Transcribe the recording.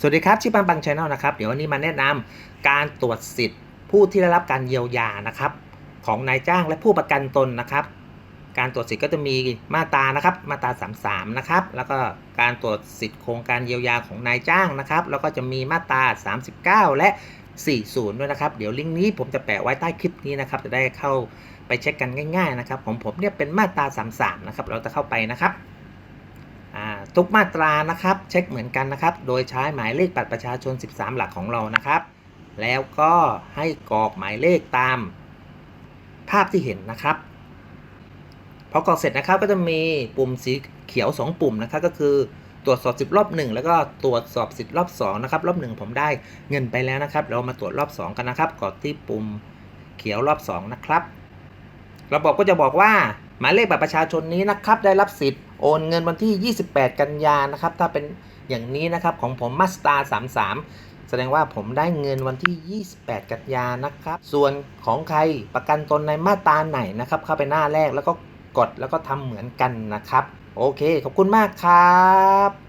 สวัสดีครับชิปังปังชาแนลนะครับเดี๋ยววันนี้มาแนะนำการตรวจสิทธิ์ ผู้ที่ได้รับการเยียวยานะครับ ของนายจ้างและผู้ประกันตนนะครับ การตรวจสิทธิ์ก็จะมีมาตรานะครับ มาตรา33นะครับแล้วก็การตรวจสิทธิ์โครงการเยียวยาของนายจ้างนะครับ แล้วก็จะมีมาตรา39 และ 40 ด้วยนะครับ เดี๋ยวลิงก์นี้ผมจะแปะไว้ใต้คลิปนี้นะครับ จะได้เข้าไปเช็คกันง่าย ๆนะครับ ของผมเนี่ยเป็นมาตรา33นะครับ เราจะเข้าไปนะครับ ทุกมาตรานะครับ เช็คเหมือนกันนะครับ โดยใช้หมายเลขบัตรประชาชน 13 หลักของเรานะครับ แล้วก็ให้กรอกหมายเลขตาม ภาพที่เห็นนะครับพอกรอกเสร็จนะครับก็จะมีปุ่มสีเขียว 2 ปุ่มนะครับก็คือตรวจสอบสิทธิ์รอบ 1 แล้วก็ตรวจสอบสิทธิ์รอบ2นะครับรอบ 1 ผมได้เงินไปแล้วนะครับ เรามาตรวจรอบ 2 กันนะครับกดที่ปุ่มเขียวรอบ 2 นะครับ ระบบก็จะบอกว่า หมายเลขบัตรประชาชนนี้นะครับได้รับสิทธิ์โอนเงินวันที่ 28 กันยานะครับถ้าเป็นอย่างนี้นะครับของผมมาสตาร์33 แสดงว่าผมได้เงินวันที่ 28 กันยานะครับ ส่วนของใครประกันตนในมาตราไหนนะครับ เข้าไปหน้าแรกแล้วก็กดแล้วก็ทำเหมือนกันนะครับ โอเค ขอบคุณมากครับ